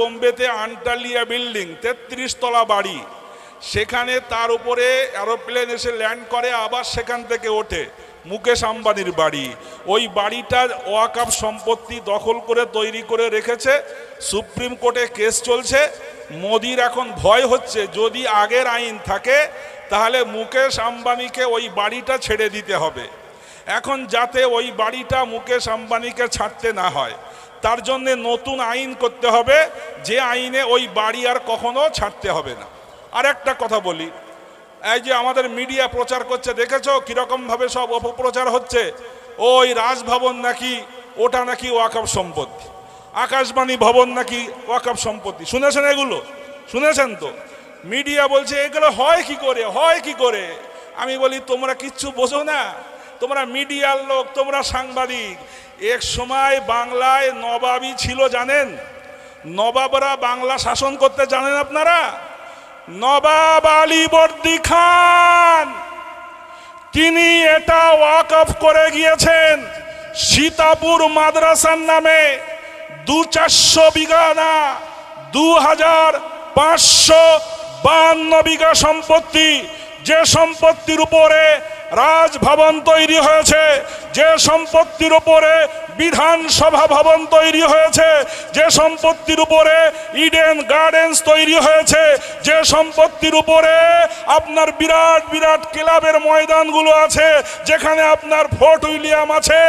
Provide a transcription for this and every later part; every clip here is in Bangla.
বোম্বেতে আন্টালিয়া বিল্ডিং, তেত্রিশ তলা বাড়ি। সেখানে তার উপরে এরোপ্লেন এসে ল্যান্ড করে, আবার সেখান থেকে ওঠে মুকেশ আম্বানির বাড়ি। ওই বাড়িটা ওয়াকাপ সম্পত্তি দখল করে তৈরি করে রেখেছে, সুপ্রিম কোর্টে কেস চলছে। মোদির এখন ভয় হচ্ছে, যদি আগের আইন থাকে, তাহলে মুকেশ আম্বানিকে ওই বাড়িটা ছেড়ে দিতে হবে। এখন যাতে ওই বাড়িটা মুকেশ আম্বানিকে ছাড়তে না হয়। তার জন্য নতুন আইন করতে হবে, যে আইনে ওই বাড়ি আর কখনো ছাড়তে হবে না। আর একটা কথা বলি, এই যে আমাদের মিডিয়া প্রচার করছে, দেখেছ কীরকম ভাবে সব অপপ্রচার হচ্ছে? ওই রাজভবন নাকি, ওটা নাকি ওয়াকফ সম্পত্তি। আকাশবাণী ভবন নাকি ওয়াকফ সম্পত্তি। শুনেছেন এগুলো? শুনেছেন তো? মিডিয়া বলছে, এগুলো হয় কি করে? হয় কি করে? আমি বলি, তোমরা কিচ্ছু বোঝো না। তোমরা মিডিয়ার লোক, তোমরা সাংবাদিক। এক সময় বাংলায় নবাবই ছিল, জানেন? নবাবরা বাংলা শাসন করতে জানেন আপনারা? নবাব আলী বর্দি খান, তিনি এটা ওয়াকফ করে গিয়েছেন সীতাপুর মাদ্রাসার নামে। দু চারশো বিঘা না, দু হাজার পাঁচশো বান্ন বিঘা সম্পত্তি, যে সম্পত্তির উপরে রাজভবন তৈরি হয়েছে যে সম্পত্তির উপরে বিধানসভা ভবন তৈরি হয়েছে, যে সম্পত্তির উপরে ইডেন গার্ডেন্স তৈরি হয়েছে, যে সম্পত্তির উপরে আপনার বিরাট বিরাট ক্লাবের ময়দানগুলো আছে, যেখানে আপনার ফোর্ট উইলিয়াম আছে,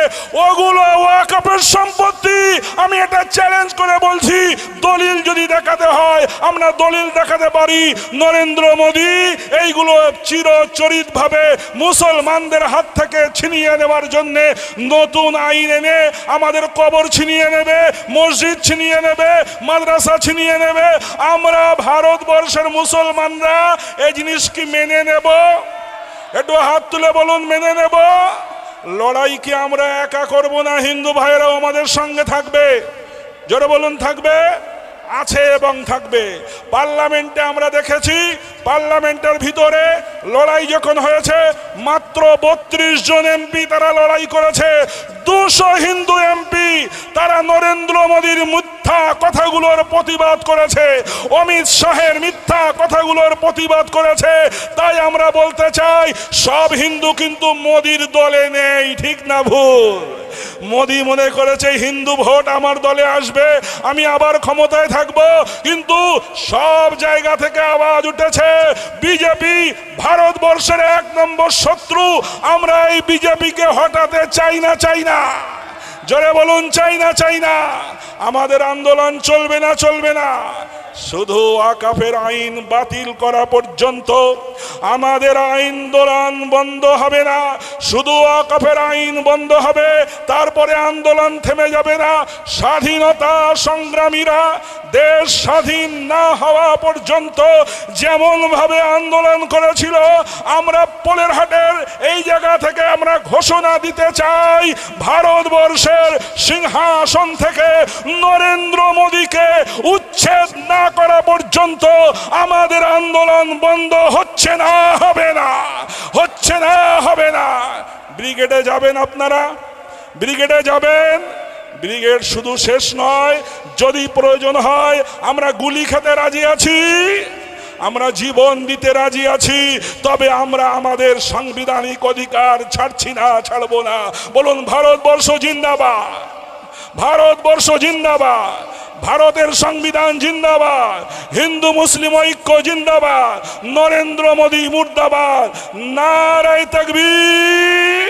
ওগুলো ওয়াকফের সম্পত্তি। আমি এটা চ্যালেঞ্জ করে বলছি, দলিল যদি দেখাতে হয়, আমরা দলিল দেখাতে পারি, নরেন্দ্র মোদী এইগুলো চিরচরিতভাবে মুসলমানদের হাত থেকে ছিনিয়ে নেওয়ার জন্য নতুন আইন এনে আমাদের কবর ছিনিয়ে নেবে, মসজিদ ছিনিয়ে নেবে, মাদ্রাসা ছিনিয়ে নেবে। আমরা ভারতবর্ষের মুসলমানরা এই জিনিস কি মেনে নেব? একটু হাত তুলে বলুন, মেনে নেব? লড়াই কি আমরা একা করব না? হিন্দু ভাইয়েরাও আমাদের সঙ্গে থাকবে? জোরে বলুন, থাকবে? আছে এবং থাকবে। পার্লামেন্টে আমরা দেখেছি, পার্লামেন্টের ভিতরে লড়াই যখন হয়েছে, মাত্র বত্রিশ জন এমপি তারা লড়াই করেছে। দুশো হিন্দু এমপি তারা নরেন্দ্র মোদীর মিথ্যা কথাগুলোর প্রতিবাদ করেছে, অমিত শাহের মিথ্যা কথাগুলোর প্রতিবাদ করেছে। তাই আমরা বলতে চাই, সব হিন্দু কিন্তু মোদির দলে নেই, ঠিক না ভুল? মোদি মনে করেছে হিন্দু ভোট আমার দলে আসবে, আমি আবার ক্ষমতায় থাকব, কিন্তু সব জায়গা থেকে আওয়াজ উঠেছে, বিজেপি ভারতবর্ষের এক নম্বর শত্রু, আমরা এই বিজেপিকে হটাতে চাই না চাই না। জোরে বলুন চাই না চাই না আমাদের আন্দোলন চলবে না চলবে না। শুধু আকাফের আইন বাতিল করা পর্যন্ত আমাদের আইন দোলন বন্ধ হবে না। শুধু আকাফের আইন বন্ধ হবে, তারপরে আন্দোলন থেমে যাবে না। স্বাধীনতা সংগ্রামীরা দেশ স্বাধীন না হওয়া পর্যন্ত যেমন ভাবে আন্দোলন করেছিল, আমরা পোলের হাটের এই জায়গা থেকে আমরা ঘোষণা দিতে চাই ভারতবর্ষের সিংহাসন থেকে নরেন্দ্র মোদীকে উচ্ছেদ না করা পর্যন্ত আমাদের আন্দোলন বন্ধ হচ্ছে না, হবে না, হচ্ছে না, হবে না। ব্রিগেডে যাবেন আপনারা? ব্রিগেডে যাবেন? ব্রিগেড শুধু শেষ নয়, যদি প্রয়োজন হয় আমরা গুলি খেতে রাজি আছি। আমরা জীবন দিতে রাজি আছি, তবে আমরা আমাদের সাংবিধানিক অধিকার ছাড়ছি না, ছাড়বো না। বলুন, ভারতবর্ষ জিন্দাবাদ। ভারতবর্ষ জিন্দাবাদ। ভারতের সংবিধান জিন্দাবাদ। হিন্দু মুসলিম ঐক্য জিন্দাবাদ। নরেন্দ্র মোদী মুর্দাবাদ। নারায় তকবীর।